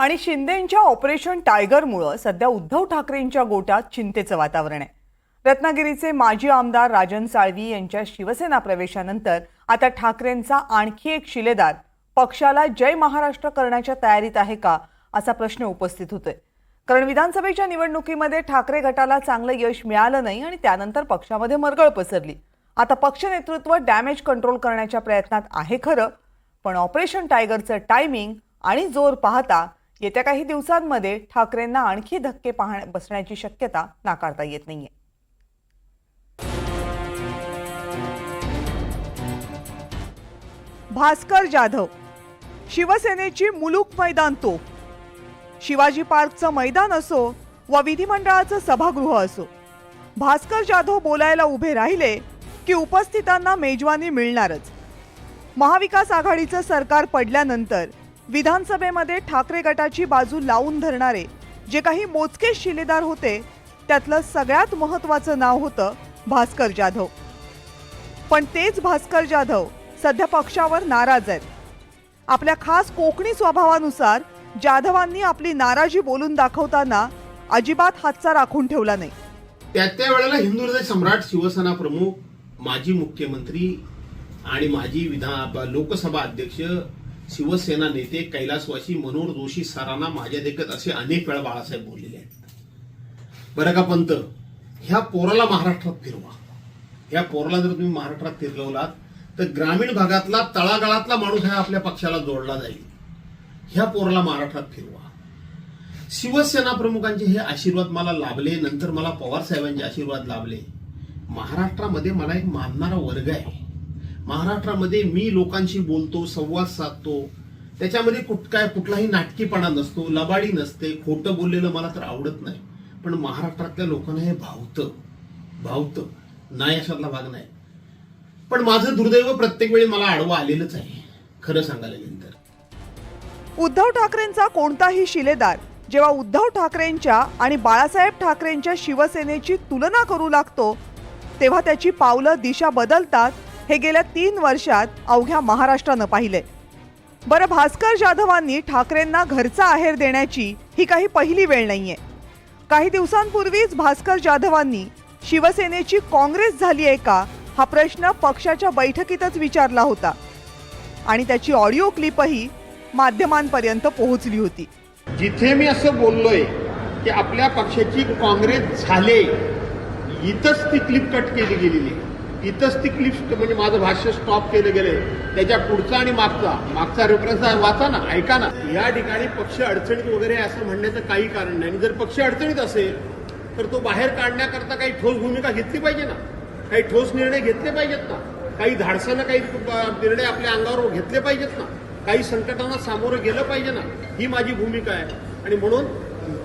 आणि शिंदेंच्या ऑपरेशन टायगरमुळं सध्या उद्धव ठाकरेंच्या गोटात चिंतेचं वातावरण आहे. रत्नागिरीचे माजी आमदार राजन साळवी यांच्या शिवसेना प्रवेशानंतर आता ठाकरेंचा आणखी एक शिलेदार पक्षाला जय महाराष्ट्र करण्याच्या तयारीत आहे का असा प्रश्न उपस्थित होतोय. कारण विधानसभेच्या निवडणुकीमध्ये ठाकरे गटाला चांगलं यश मिळालं नाही आणि त्यानंतर पक्षामध्ये मरगळ पसरली. आता पक्ष नेतृत्व डॅमेज कंट्रोल करण्याच्या प्रयत्नात आहे खरं पण ऑपरेशन टायगरचं टायमिंग आणि जोर पाहता येत्या काही दिवसांमध्ये ठाकरेंना आणखी धक्के पाहण्या बसण्याची शक्यता नाकारता येत नाहीये. भास्कर जाधव शिवसेनेची मुलूक मैदान तो शिवाजी पार्कचं मैदान असो वा विधिमंडळाचं सभागृह असो भास्कर जाधव बोलायला उभे राहिले की उपस्थितांना मेजवानी मिळणारच. महाविकास आघाडीचं सरकार पडल्यानंतर विधानसभेमध्ये ठाकरे गटाची बाजू लावून धरणारे जे काही मोजके शिलेदार होते त्यातलं सगळ्यात महत्त्वाचं नाव होतं भास्कर जाधव. पण तेच भास्कर जाधव सध्या पक्षावर नाराज आहेत. आपल्या खास कोकणी स्वभावानुसार जाधवांनी आपली नाराजी बोलून दाखवताना अजिबात हातचा राखून ठेवला नाही. त्या त्या वेळेला हिंदू हृदय सम्राट शिवसेना प्रमुख माजी मुख्यमंत्री आणि माजी विधान लोकसभा अध्यक्ष शिवसेना नेते कैलासवासी मनोहर जोशी सरांना माझ्या देखत असे अनेक वेळा बाळासाहेब बोललेले आहेत. बरं का पंत? ह्या पोराला महाराष्ट्रात फिरवा. ह्या पोराला जर तुम्ही महाराष्ट्रात फिरवलात तर ग्रामीण भागातला तळागाळातला माणूस हा आपल्या पक्षाला जोडला जाईल. ह्या पोराला महाराष्ट्रात फिरवा. शिवसेना प्रमुखांचे हे आशीर्वाद मला लाभले नंतर मला पवार साहेबांचे आशीर्वाद लाभले. महाराष्ट्रामध्ये मला एक मानणारा वर्ग आहे. महाराष्ट्रामध्ये मी लोकांशी बोलतो संवाद साधतो. त्याच्यामध्ये कुठ काय कुठलाही नाटकीपणा नसतो लबाडी नसते. खोटं बोललेलं मला तर आवडत नाही. पण महाराष्ट्रातल्या लोकांना हे भावतं. भावतं. नाही अशातला भाग नाही. पण माझं दुर्दैव प्रत्येक वेळी मला आडवं आलेलंच आहे. खरं सांगायला गेलं तर उद्धव ठाकरेंचा कोणताही शिलेदार जेव्हा उद्धव ठाकरेंच्या आणि बाळासाहेब ठाकरेंच्या शिवसेनेची तुलना करू लागतो तेव्हा त्याची पावलं दिशा बदलतात हे गेल्या तीन वर्षात अवघ्या महाराष्ट्रानं पाहिले. बरं भास्कर जाधवांनी ठाकरेंना घरचा आहेर देण्याची ही काही पहिली वेळ नाहीये. काही दिवसांपूर्वीच भास्कर जाधवांनी शिवसेनेची काँग्रेस झाली आहे का हा प्रश्न पक्षाच्या बैठकीतच विचारला होता. आणि त्याची ऑडिओ क्लिपही माध्यमांपर्यंत पोहोचली होती. जिथे मी असं बोललोय की आपल्या पक्षाची काँग्रेस झाले इथंच ती क्लिप कट केली गेलेली आहे. इथंच ती म्हणजे माझं भाष्य स्टॉप केलं गेले. त्याच्या पुढचा आणि मागचा. मागचा रेफरन्स वाचा ना ऐका ना. या ठिकाणी पक्ष अडचणीत वगैरे असं म्हणण्याचं काही कारण नाही. आणि जर पक्ष अडचणीत असेल तर तो बाहेर काढण्याकरता काही ठोस भूमिका घेतली पाहिजे ना. काही ठोस निर्णय घेतले पाहिजेत ना. काही धाडसानं काही निर्णय आपल्या अंगावर घेतले पाहिजेत ना. काही संकटांना सामोरं गेलं पाहिजे ना. ही माझी भूमिका आहे. आणि म्हणून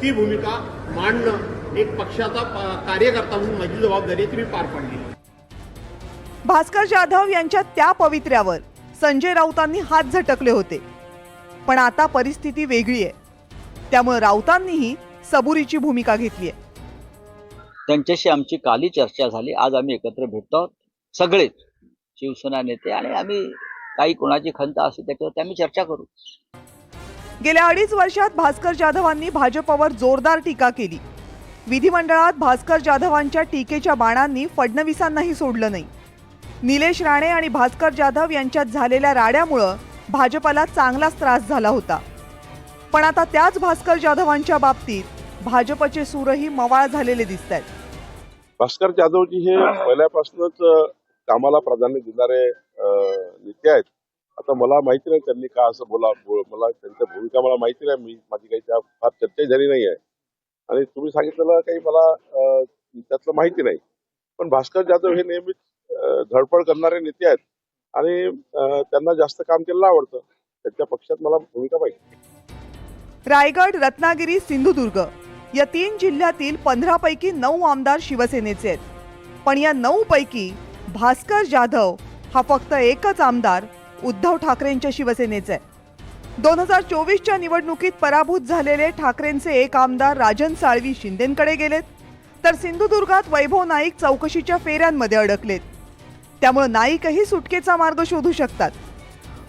ती भूमिका मांडणं एक पक्षाचा कार्यकर्ता म्हणून माझी जबाबदारी आहे ती मी पार पाडली. भास्कर जाधव यांच्या त्या पवित्र्यावर. संजय राऊतांनी हात झटकले होते. पण आता परिस्थिती वेगळी आहे. त्यामुळे राऊतांनीही सबुरीची भूमिका घेतली आहे. त्यांच्याशी आमची काली चर्चा झाली. आज आम्ही एकत्र भेटतो आहोत. सगळेच शिवसेना नेते आणि आम्ही काही कोणाची खंत असेल त्याच्यावरती आम्ही चर्चा करू. गेल्या अडीच वर्षात भास्कर जाधवांनी भाजपवर जोरदार टीका केली. विधिमंडळात भास्कर जाधवांच्या टीकेच्या बाणांनी फडणवीसांनाही सोडलं नाही. निलेश राणे आणि भास्कर जाधव यांच्यात झालेल्या राड्यामुळं भाजपाला चांगलाच त्रास झाला होता. पण आता त्याच भास्कर जाधवांच्या बाबतीत भाजपचे सूरही मवाळ झालेले दिसत आहेत भास्कर जाधवजी हे पहिल्यापासूनच कामाला प्राधान्य देणारे नेते आहेत. आता मला माहिती नाही त्यांनी का असं बोला मला त्यांच्या भूमिका मला माहिती नाही मी माझी काही त्या फार चर्चा झाली नाही आहे आणि तुम्ही सांगितलेलं काही मला त्यातलं माहिती नाही. पण भास्कर जाधव हे नेहमीच धडपड करणारे नेते आहेत. आणि त्यांना जास्त काम केलेलं आवडतं. त्यांच्या पक्षात मला भूमिका पाहिजे. रायगड रत्नागिरी सिंधुदुर्ग या तीन जिल्ह्यातील पंधरा पैकी नऊ आमदार शिवसेनेचे आहेत. पण या नऊ पैकी भास्कर जाधव हा फक्त एकच आमदार उद्धव ठाकरेंच्या शिवसेनेचा आहे दोन हजार चोवीसच्या निवडणुकीत पराभूत झालेले ठाकरेंचे एक आमदार राजन साळवी शिंदेंकडे गेलेत तर सिंधुदुर्गात वैभव नाईक चौकशीच्या फेऱ्यांमध्ये अडकलेत. त्यामुळे नाईकही सुटकेचा मार्ग शोधू शकतात.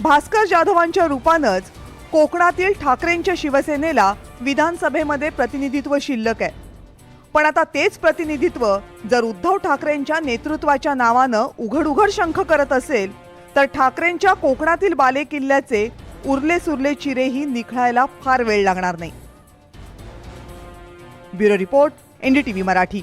भास्कर जाधवांच्या रूपानंच कोकणातील ठाकरेंच्या शिवसेनेला विधानसभेमध्ये प्रतिनिधित्व शिल्लक आहे. पण आता तेच प्रतिनिधित्व जर उद्धव ठाकरेंच्या नेतृत्वाच्या नावानं उघड उघड शंख करत असेल तर ठाकरेंच्या कोकणातील बालेकिल्ल्याचे उरले सुरले चिरेही निखळायला फार वेळ लागणार नाही. Bureau report NDTV Marathi.